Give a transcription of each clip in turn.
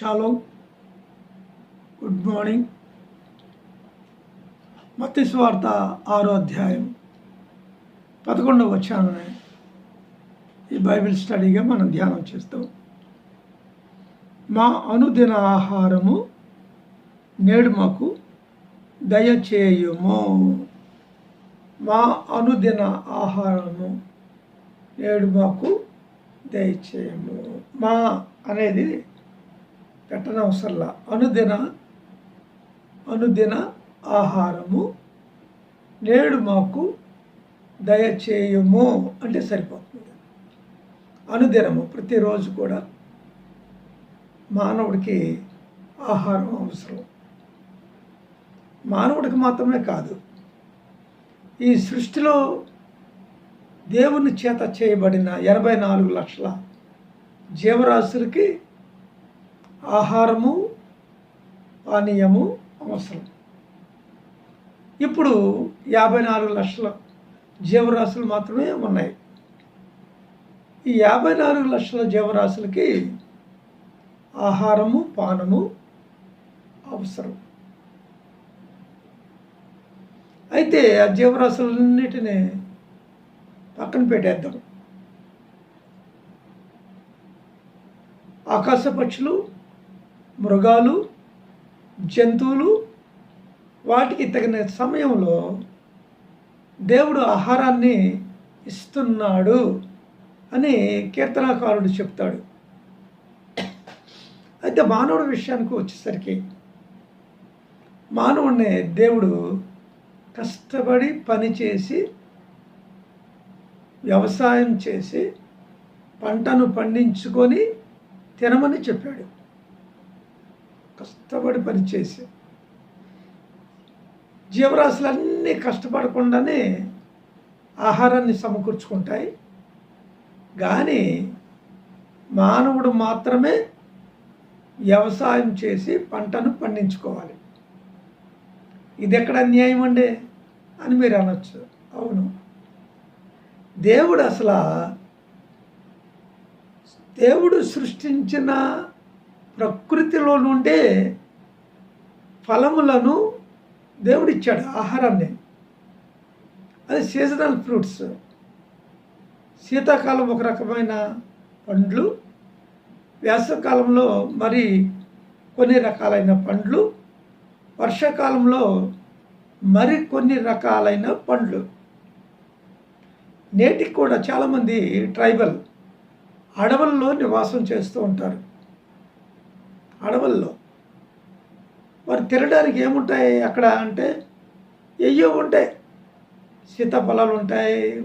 Shalom good morning మత్తి స్వార్త ఆరో అధ్యాయం పదకొండవ వచ్చానని ఈ బైబిల్ స్టడీగా మనం ధ్యానం చేస్తాం. మా అనుదిన ఆహారము నేడు మాకు దయచేయము. మా అనుదిన ఆహారము నేడు మాకు దయచేయము. మా అనేది పెట్టనవసరంలా అనుదిన అనుదిన ఆహారము నేడు మాకు దయచేయము అంటే సరిపోతుంది. అనుదినము ప్రతిరోజు కూడా మానవుడికి ఆహారం అవసరం. మానవుడికి మాత్రమే కాదు ఈ సృష్టిలో దేవుని చేత చేయబడిన ఎనభై నాలుగు లక్షల జీవరాశులకి ఆహారము పానీయము అవసరం. ఇప్పుడు యాభై నాలుగు లక్షల జీవరాశులు మాత్రమే ఉన్నాయి. ఈ యాభై నాలుగు లక్షల జీవరాశులకి ఆహారము పానము అవసరం. అయితే ఆ జీవరాశులన్నిటిని పక్కన పెట్టేద్దాం. ఆకాశ పక్షులు మృగాలు జంతువులు వాటికి తగిన సమయంలో దేవుడు ఆహారాన్ని ఇస్తున్నాడు అని కీర్తనాకారుడు చెప్తాడు. అయితే మానవుడి విషయానికి వచ్చేసరికి మానవుడిని దేవుడు కష్టపడి పనిచేసి వ్యవసాయం చేసి పంటను పండించుకొని తినమని చెప్పాడు. కష్టపడి పనిచేసి జీవరాశులన్నీ కష్టపడకుండానే ఆహారాన్ని సమకూర్చుకుంటాయి. కానీ మానవుడు మాత్రమే వ్యవసాయం చేసి పంటను పండించుకోవాలి. ఇది ఎక్కడ అన్యాయం అండి అని మీరు అనొచ్చు. అవును. దేవుడు అసలు దేవుడు సృష్టించిన ప్రకృతిలో నుండే ఫలములను దేవుడు ఇచ్చాడు ఆహారాన్ని. అది సీజనల్ ఫ్రూట్స్ శీతాకాలం ఒక రకమైన పండ్లు వేసవకాలంలో మరి కొన్ని రకాలైన పండ్లు వర్షాకాలంలో మరి కొన్ని రకాలైన పండ్లు. నేటికి కూడా చాలామంది ట్రైబల్ అడవుల్లో నివాసం చేస్తూ ఉంటారు. అడవుల్లో. వారు తినడానికి ఏముంటాయి అక్కడ అంటే ఎయ్యో ఉంటాయి. సీతాఫలాలు ఉంటాయి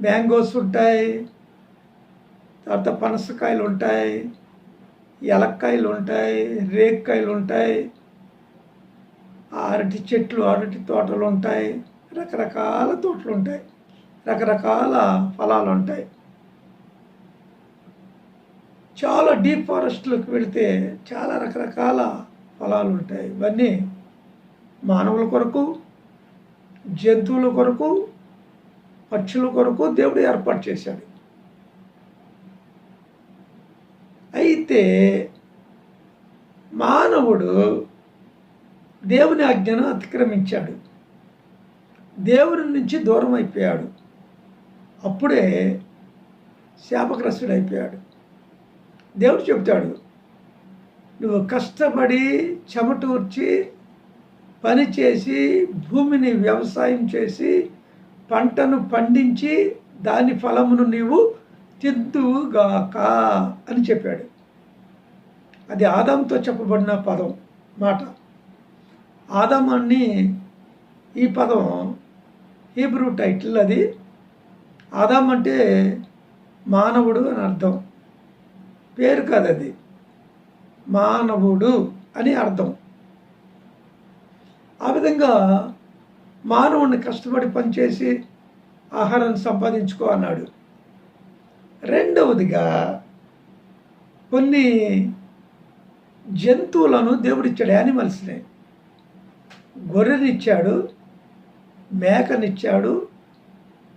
మ్యాంగోస్ ఉంటాయి తర్వాత పనసకాయలు ఉంటాయి ఎలక్కాయలు ఉంటాయి రేక్కాయలు ఉంటాయి అరటి చెట్లు అరటి తోటలు ఉంటాయి రకరకాల తోటలు ఉంటాయి రకరకాల ఫలాలు ఉంటాయి. చాలా డీప్ ఫారెస్ట్లోకి వెళితే చాలా రకరకాల ఫలాలు ఉంటాయి. ఇవన్నీ మానవుల కొరకు జంతువుల కొరకు పక్షుల కొరకు దేవుడు ఏర్పాటు చేశాడు. అయితే మానవుడు దేవుని ఆజ్ఞను అతిక్రమించాడు. దేవుని నుంచి దూరం అయిపోయాడు. అప్పుడే శాపగ్రస్తుడు అయిపోయాడు దేవుడు చెప్తాడు నువ్వు కష్టపడి చెమటూర్చి పని చేసి భూమిని వ్యవసాయం చేసి పంటను పండించి దాని ఫలమును నీవు తిద్దుగాక అని చెప్పాడు. అది ఆదంతో చెప్పబడిన పదం మాట. ఆదం అని ఈ పదం హీబ్రూ టైటిల్ అది. ఆదాం అంటే మానవుడు అని అర్థం. పేరు కాదు అది మానవుడు అని అర్థం. ఆ విధంగా మానవుడిని కష్టపడి పనిచేసి ఆహారాన్ని సంపాదించుకో అన్నాడు. రెండవదిగా కొన్ని జంతువులను దేవుడిచ్చాడు యానిమల్స్ని. గొర్రెనిచ్చాడు మేకనిచ్చాడు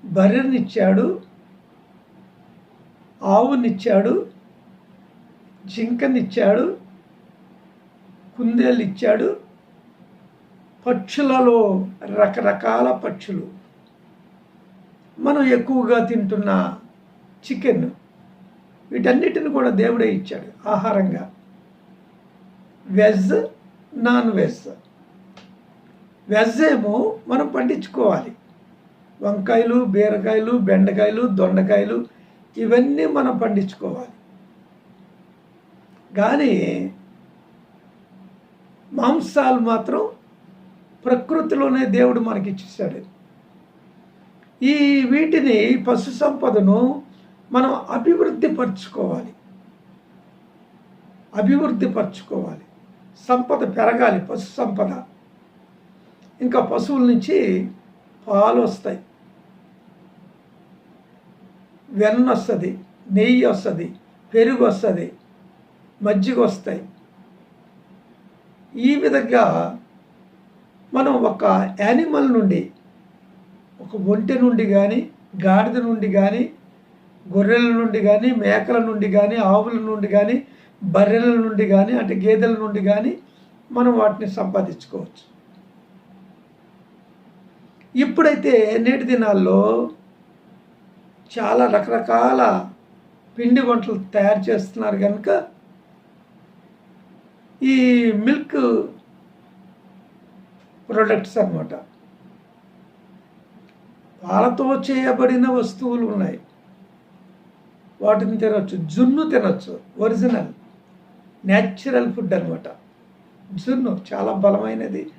బర్రెనిచ్చాడు ఆవునిచ్చాడు జింకనిచ్చాడు కుందేలు ఇచ్చాడు పక్షులలో రకరకాల పక్షులు. మనం ఎక్కువగా తింటున్న చికెన్ వీటన్నిటిని కూడా దేవుడే ఇచ్చాడు ఆహారంగా. Veg non veg. వెజ్ ఏమో మనం పండించుకోవాలి. వంకాయలు బీరకాయలు బెండకాయలు దొండకాయలు ఇవన్నీ మనం పండించుకోవాలి. కానీ మాంసాలు మాత్రం ప్రకృతిలోనే దేవుడు మనకి ఇచ్చేసాడు ఈ వీటిని పశు సంపదను మనం అభివృద్ధి పరచుకోవాలి. అభివృద్ధి పరచుకోవాలి. సంపద పెరగాలి పశు సంపద. ఇంకా పశువుల నుంచి పాలు వస్తాయి. వెన్న వస్తుంది నెయ్యి వస్తుంది పెరుగు వస్తుంది. మజ్జిగ వస్తాయి ఈ విధంగా మనం ఒక యానిమల్ నుండి ఒక ఒంటె నుండి కానీ గాడిద నుండి కానీ గొర్రెల నుండి కానీ మేకల నుండి కానీ ఆవుల నుండి కానీ బర్రెల నుండి కానీ అంటే గేదెల నుండి కానీ మనం వాటిని సంపాదించుకోవచ్చు. ఇప్పుడైతే నేటి దినాల్లో చాలా రకరకాల పిండి వంటలు తయారు చేస్తున్నారు కనుక ఈ మిల్క్ ప్రొడక్ట్స్ అన్నమాట. పాలతో చేయబడిన వస్తువులు ఉన్నాయి. వాటిని తినచ్చు. జున్ను తినొచ్చు. ఒరిజినల్. న్యాచురల్ ఫుడ్ అనమాట జున్ను చాలా బలమైనది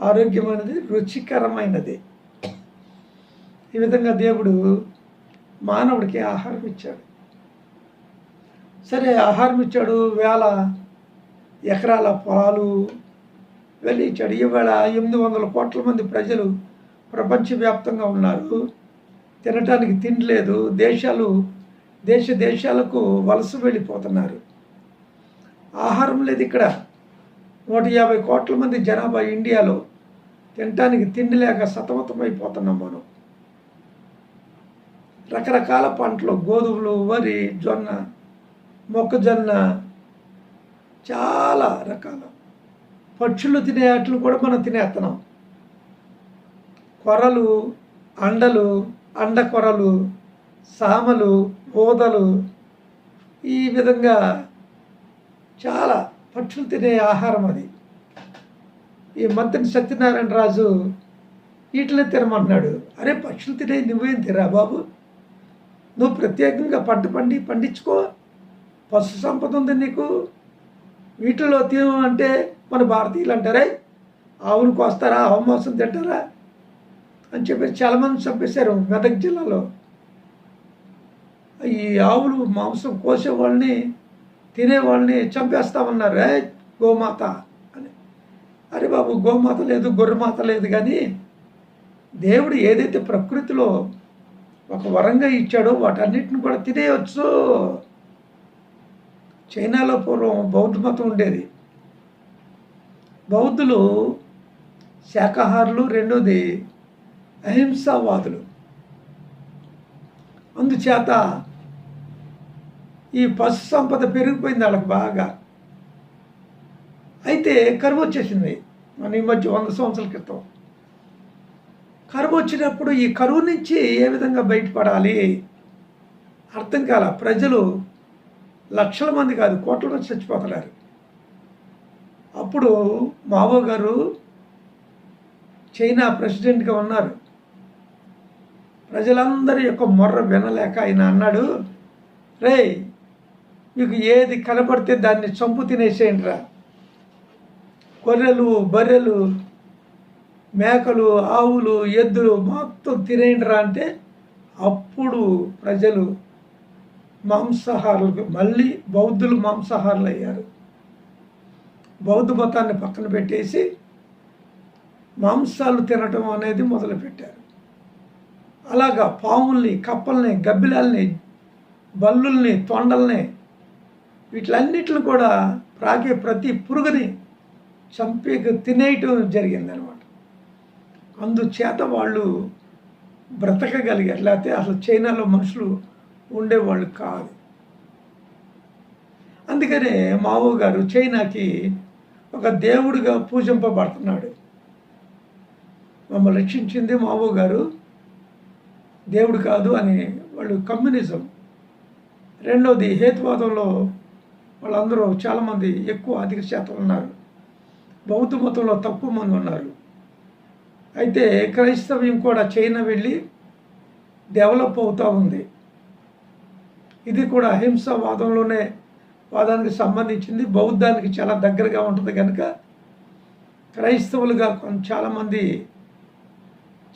ఆరోగ్యమైనది రుచికరమైనది. ఈ విధంగా దేవుడు మానవుడికి ఆహారం ఇచ్చాడు. సరే ఆహారం ఇచ్చాడు వేళ ఎకరాల పొలాలు వెళ్ళి ఇచ్చాడు. ఇవాళ ఎనిమిది వందల కోట్ల మంది ప్రజలు ప్రపంచవ్యాప్తంగా ఉన్నారు. తినటానికి తిండి లేదు. దేశాలు దేశ దేశాలకు వలస వెళ్ళిపోతున్నారు. ఆహారం లేదు ఇక్కడ. నూట యాభై కోట్ల మంది జనాభా ఇండియాలో. తినటానికి తిండి లేక సతమతమైపోతున్నాం మనం. రకరకాల పంటలు గోధుమలు వరి జొన్న మొక్కజొన్న చాలా రకాల. పక్షులు తినే వాటిని కూడా మనం తినేస్తున్నాం కొరలు అండలు అండ కొరలు సామలు ఊదలు ఈ విధంగా చాలా పక్షులు తినే ఆహారం అది. ఈ మంత్రి సత్యనారాయణ రాజు వీటిని తినమంటున్నాడు. అరే పక్షులు తినే నువ్వేం తిరా బాబు? నువ్వు ప్రత్యేకంగా పంట పండి పండించుకో. పశు సంపద ఉంది నీకు. వీటిలో తిను అంటే మన భారతీయులు అంటారే ఆవులు కోస్తారా ఆవు తింటారా అని చెప్పేసి చాలామంది చంపేశారు మెదక్ జిల్లాలో. ఈ ఆవులు మాంసం కోసే వాళ్ళని తినేవాళ్ళని చంపేస్తామన్నారు. రే గోమాత అని. అరే బాబు గోమాత లేదు గొర్రెమాత లేదు కానీ దేవుడు ఏదైతే ప్రకృతిలో ఒక వరంగా ఇచ్చాడో వాటన్నిటిని కూడా తినేయచ్చు. చైనాలో పూర్వం బౌద్ధ మతం ఉండేది. బౌద్ధులు శాకాహారులు రెండోది అహింసావాదులు. అందుచేత ఈ పశు సంపద పెరిగిపోయింది వాళ్ళకి బాగా. అయితే కరువు వచ్చేసింది. మన ఈ మధ్య వంద సంవత్సరాల క్రితం. కరువు వచ్చినప్పుడు ఈ కరువు నుంచి ఏ విధంగా బయటపడాలి? అర్థం కాల ప్రజలు లక్షల మంది కాదు కోట్ల మంది చచ్చిపోతున్నారు. అప్పుడు మావో గారు చైనా ప్రెసిడెంట్గా ఉన్నారు. ప్రజలందరి యొక్క మొర్ర వినలేక ఆయన అన్నాడు రే మీకు ఏది కనపడితే దాన్ని చంపు తినేసేయండి రా. గొర్రెలు బర్రెలు మేకలు ఆవులు ఎద్దులు మొత్తం తినేయండి రా అంటే అప్పుడు ప్రజలు మాంసాహారులకు మళ్ళీ బౌద్ధులు మాంసాహారులు అయ్యారు బౌద్ధ మతాన్ని పక్కన పెట్టేసి మాంసాలు తినటం అనేది మొదలుపెట్టారు. అలాగా పాముల్ని కప్పల్ని గబ్బిలాల్ని బల్లుల్ని తొండల్ని వీటిలన్నిటిని కూడా ప్రాగే ప్రతి పురుగుని చంపి తినేయటం జరిగిందనమాట. అందుచేత వాళ్ళు బ్రతకగలిగారు. లేకపోతే అసలు చైనాలో మనుషులు ఉండేవాళ్ళు కాదు. అందుకనే మావో గారు చైనాకి ఒక దేవుడిగా పూజింపబడుతున్నాడు. మమ్మల్ని రక్షించింది మావో గారు. దేవుడు కాదు అని వాళ్ళు కమ్యూనిజం. రెండవది హేతువాదంలో వాళ్ళందరూ చాలామంది ఎక్కువ అధిక శాతం ఉన్నారు. బౌద్ధ మతంలో తక్కువ మంది ఉన్నారు. అయితే క్రైస్తవ్యం కూడా చైనా వెళ్ళి డెవలప్ అవుతూ ఉంది. ఇది కూడా అహింసావాదంలోనే వాదానికి సంబంధించింది. బౌద్ధానికి చాలా దగ్గరగా ఉంటుంది కనుక క్రైస్తవులుగా కొంత చాలామంది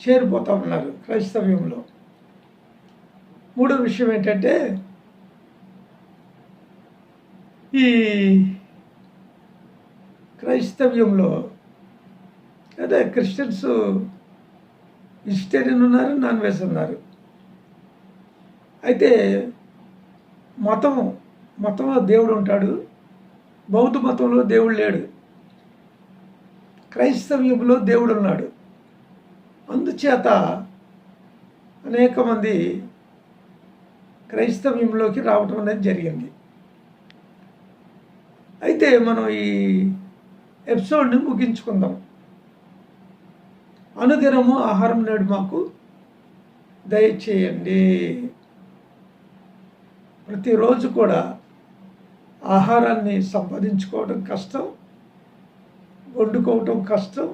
చేరిపోతూ ఉన్నారు క్రైస్తవ్యంలో. మూడో విషయం ఏంటంటే ఈ క్రైస్తవ్యంలో అదే క్రిస్టియన్స్ వెజిటేరియన్ ఉన్నారు నాన్ వెజ్ ఉన్నారు. అయితే మతం మతంలో దేవుడు ఉంటాడు. బౌద్ధ మతంలో దేవుడు లేడు. క్రైస్తవ్యంలో దేవుడు ఉన్నాడు. అందుచేత అనేక మంది క్రైస్తవ్యంలోకి రావటం అనేది జరిగింది. అయితే మనం ఈ ఎపిసోడ్ని ముగించుకుందాం. అనుదినము ఆహారం నేడు మాకు. దయచేయండి. ప్రతిరోజు కూడా ఆహారాన్ని సంపాదించుకోవడం కష్టం వండుకోవటం కష్టం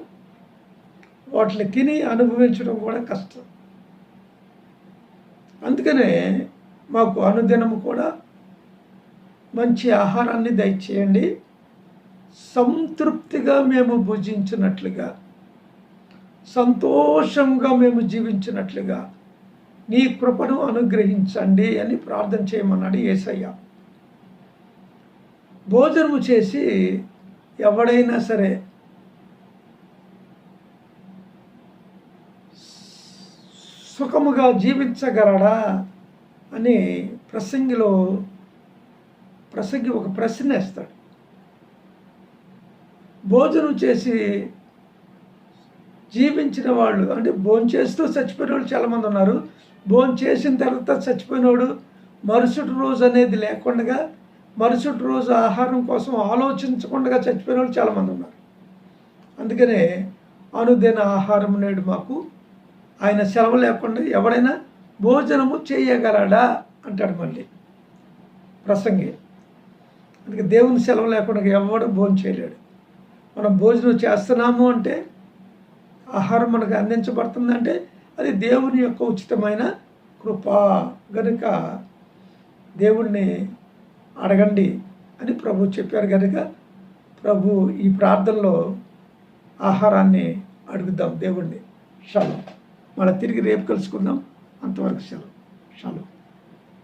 వాటిని తిని అనుభవించడం కూడా కష్టం. అందుకనే మాకు అనుదినము కూడా మంచి ఆహారాన్ని దయచేయండి. సంతృప్తిగా మేము భుజించినట్లుగా సంతోషంగా మేము జీవించినట్లుగా నీ కృపను అనుగ్రహించండి అని ప్రార్థన చేయమన్నాడు ఏసయ్య. భోజనము చేసి ఎవడైనా సరే సుఖముగా జీవించగలడా అని ప్రసంగిలో ప్రసంగి ఒక ప్రశ్న వేస్తాడు. భోజనం చేసి జీవించిన వాళ్ళు అంటే భోజనం చేస్తూ చచ్చిపోయిన వాళ్ళు చాలామంది ఉన్నారు. భోజనం చేసిన తర్వాత చచ్చిపోయినవాడు మరుసటి రోజు అనేది లేకుండా మరుసటి రోజు ఆహారం కోసం ఆలోచించకుండా చచ్చిపోయిన వాళ్ళు చాలామంది ఉన్నారు. అందుకనే అనుదిన ఆహారం నేడు మాకు ఆయన సెలవు లేకుండా ఎవడైనా భోజనము చేయగలడా? అంటాడు మళ్ళీ ప్రసంగి. అందుకే దేవుని సెలవు లేకుండా ఎవడు భోజనం చేయలేడు. మనం భోజనం చేస్తున్నాము అంటే ఆహారం మనకు అందించబడుతుందంటే అది దేవుని యొక్క ఉచితమైన కృప. గనుక దేవుణ్ణి అడగండి అని ప్రభు చెప్పారు. కనుక ప్రభు ఈ ప్రార్థనలో ఆహారాన్ని అడుగుదాం దేవుణ్ణి. షాలో. మళ్ళీ తిరిగి రేపు కలుసుకుందాం. అంతవరకు సెలవు షాలో.